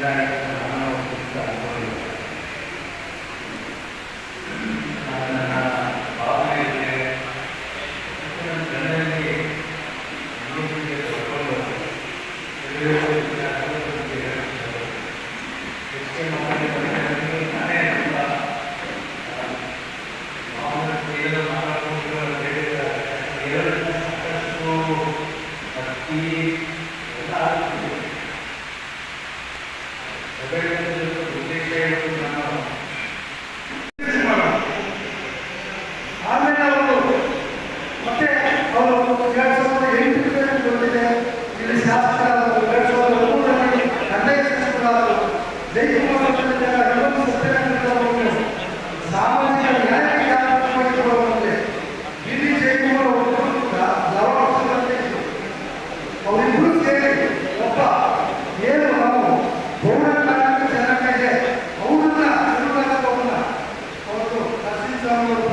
Да. ಆಮೇಲೆ ಅವರು ಮತ್ತೆ ಅವರು ಸಾವಿರದ ಎಂಟರಲ್ಲಿ ಬಂದಿದೆ ಇಲ್ಲಿ ಶಾಸಕರಾದರು Então,